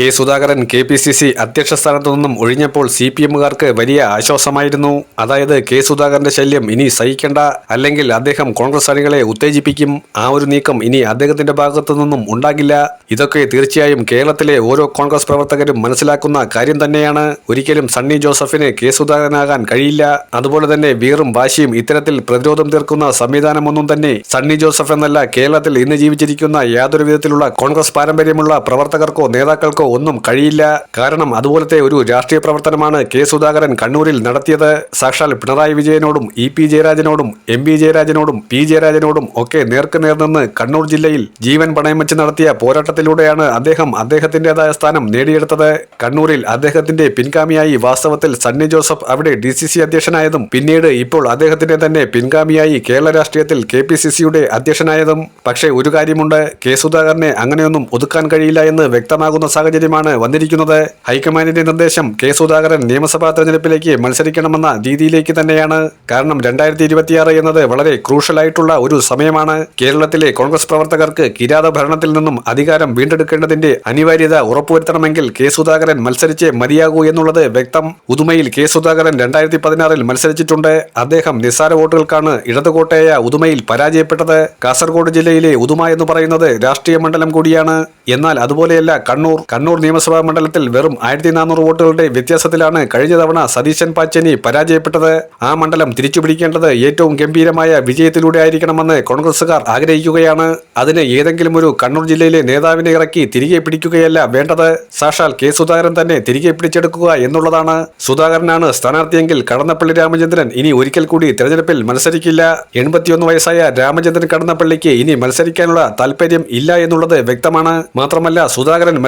K Sudhakaran K P C C അധ്യക്ഷ സ്ഥാനത്തു നിന്നും ഒഴിഞ്ഞപ്പോൾ സി പി എമ്മുകാർക്ക് വലിയ ആശ്വാസമായിരുന്നു. അതായത് കെ സുധാകരന്റെ ശല്യം ഇനി സഹിക്കേണ്ട അല്ലെങ്കിൽ അദ്ദേഹം കോൺഗ്രസ് അണികളെ ഉത്തേജിപ്പിക്കും. ആ ഒരു നീക്കം ഇനി അദ്ദേഹത്തിന്റെ ഭാഗത്തു നിന്നും ഉണ്ടാകില്ല. ഇതൊക്കെ തീർച്ചയായും കേരളത്തിലെ ഓരോ കോൺഗ്രസ് പ്രവർത്തകരും മനസ്സിലാക്കുന്ന കാര്യം തന്നെയാണ്. ഒരിക്കലും സണ്ണി ജോസഫിന് കെ സുധാകരനാകാൻ കഴിയില്ല. അതുപോലെ തന്നെ വീറും വാശിയും ഇത്തരത്തിൽ പ്രതിരോധം തീർക്കുന്ന സംവിധാനമൊന്നും തന്നെ സണ്ണി ജോസഫ് എന്നല്ല കേരളത്തിൽ ഇന്ന് ജീവിച്ചിരിക്കുന്ന യാതൊരു വിധത്തിലുള്ള കോൺഗ്രസ് പാരമ്പര്യമുള്ള പ്രവർത്തകർക്കോ നേതാക്കൾക്കോ ഒന്നും കഴിയില്ല. കാരണം അതുപോലത്തെ ഒരു രാഷ്ട്രീയ പ്രവർത്തനമാണ് കെ സുധാകരൻ കണ്ണൂരിൽ നടത്തിയത്. സാക്ഷാൽ പിണറായി വിജയനോടും ഇ പി ജയരാജനോടും എം പി ജയരാജനോടും പി ജയരാജനോടും ഒക്കെ നേർക്കുനേർ നിന്ന് കണ്ണൂർ ജില്ലയിൽ ജീവൻ പണയം വെച്ച് നടത്തിയ പോരാട്ടത്തിലൂടെയാണ് അദ്ദേഹം അദ്ദേഹത്തിന്റേതായ സ്ഥാനം നേടിയെടുത്തത്. കണ്ണൂരിൽ അദ്ദേഹത്തിന്റെ പിൻഗാമിയായി വാസ്തവത്തിൽ സണ്ണി ജോസഫ് അവിടെ ഡി സി സി അധ്യക്ഷനായതും പിന്നീട് ഇപ്പോൾ അദ്ദേഹത്തിന്റെ തന്നെ പിൻഗാമിയായി കേരള രാഷ്ട്രീയത്തിൽ കെ പി സി സിയുടെ അധ്യക്ഷനായതും. പക്ഷേ ഒരു കാര്യമുണ്ട് കെ സുധാകരനെ അങ്ങനെയൊന്നും ഒതുക്കാൻ കഴിയില്ല എന്ന് വ്യക്തമാകുന്ന സാഹചര്യമാണ് വന്നിരിക്കുന്നത്. ഹൈക്കമാൻഡിന്റെ നിർദ്ദേശം കെ സുധാകരൻ നിയമസഭാ തെരഞ്ഞെടുപ്പിലേക്ക് മത്സരിക്കണമെന്ന രീതിയിലേക്ക് തന്നെയാണ്. കാരണം രണ്ടായിരത്തി ഇരുപത്തിയാറ് എന്നത് വളരെ ക്രൂഷ്യലായിട്ടുള്ള ഒരു സമയമാണ്. കേരളത്തിലെ കോൺഗ്രസ് പ്രവർത്തകർക്ക് കിരാത ഭരണത്തിൽ നിന്നും അധികാരം വീണ്ടെടുക്കേണ്ടതിന്റെ അനിവാര്യത ഉറപ്പുവരുത്തണമെങ്കിൽ കെ സുധാകരൻ മത്സരിച്ചേ മതിയാകൂ എന്നുള്ളത് വ്യക്തം. ഉദുമയിൽ കെ സുധാകരൻ രണ്ടായിരത്തി പതിനാറിൽ മത്സരിച്ചിട്ടുണ്ട്. അദ്ദേഹം നിസ്സാര വോട്ടുകൾക്കാണ് ഇടതുകോട്ടയായ ഉദുമയിൽ പരാജയപ്പെട്ടത്. കാസർഗോഡ് ജില്ലയിലെ ഉദുമ എന്ന് പറയുന്നത് രാഷ്ട്രീയ മണ്ഡലം കൂടിയാണ്. എന്നാൽ അതുപോലെയല്ല കണ്ണൂർ കണ്ണൂർ നിയമസഭാ മണ്ഡലത്തിൽ വെറും ആയിരത്തി നാനൂറ് വോട്ടുകളുടെ വ്യത്യാസത്തിലാണ് കഴിഞ്ഞ തവണ സതീശൻ പാച്ചേനി പരാജയപ്പെട്ടത്. ആ മണ്ഡലം തിരിച്ചുപിടിക്കേണ്ടത് ഏറ്റവും ഗംഭീരമായ വിജയത്തിലൂടെ ആയിരിക്കണമെന്ന് കോൺഗ്രസുകാർ ആഗ്രഹിക്കുകയാണ്. അതിന് ഏതെങ്കിലും ഒരു കണ്ണൂർ ജില്ലയിലെ നേതാവിനെ ഇറക്കി തിരികെ പിടിക്കുകയല്ല വേണ്ടത്. സാക്ഷാൽ കെ സുധാകരൻ തന്നെ തിരികെ പിടിച്ചെടുക്കുക എന്നുള്ളതാണ്. സുധാകരനാണ് സ്ഥാനാർത്ഥിയെങ്കിൽ കടന്നപ്പള്ളി രാമചന്ദ്രൻ ഇനി ഒരിക്കൽ കൂടി തെരഞ്ഞെടുപ്പിൽ മത്സരിക്കില്ല. എൺപത്തിയൊന്ന് വയസ്സായ രാമചന്ദ്രൻ കടന്നപ്പള്ളിക്ക് ഇനി മത്സരിക്കാനുള്ള താല്പര്യം ഇല്ല എന്നുള്ളത് വ്യക്തമാണ്. മാത്രമല്ല സുധാകരൻ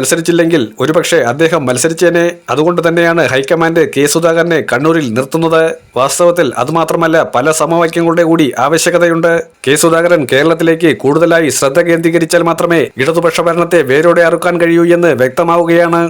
മത്സരിച്ചില്ലെങ്കിൽ ഒരുപക്ഷെ അദ്ദേഹം മത്സരിച്ചേനെ. അതുകൊണ്ട് തന്നെയാണ് ഹൈക്കമാൻഡ് കെ സുധാകരനെ കണ്ണൂരിൽ നിർത്തുന്നത്. വാസ്തവത്തിൽ അതുമാത്രമല്ല പല സമവാക്യങ്ങളുടെ കൂടി ആവശ്യകതയുണ്ട്. കെ സുധാകരൻ കേരളത്തിലേക്ക് കൂടുതലായി ശ്രദ്ധ കേന്ദ്രീകരിച്ചാൽ മാത്രമേ ഇടതുപക്ഷ ഭരണത്തെ വേരോടെ അറുക്കാൻ കഴിയൂ എന്ന് വ്യക്തമാവുകയാണ്.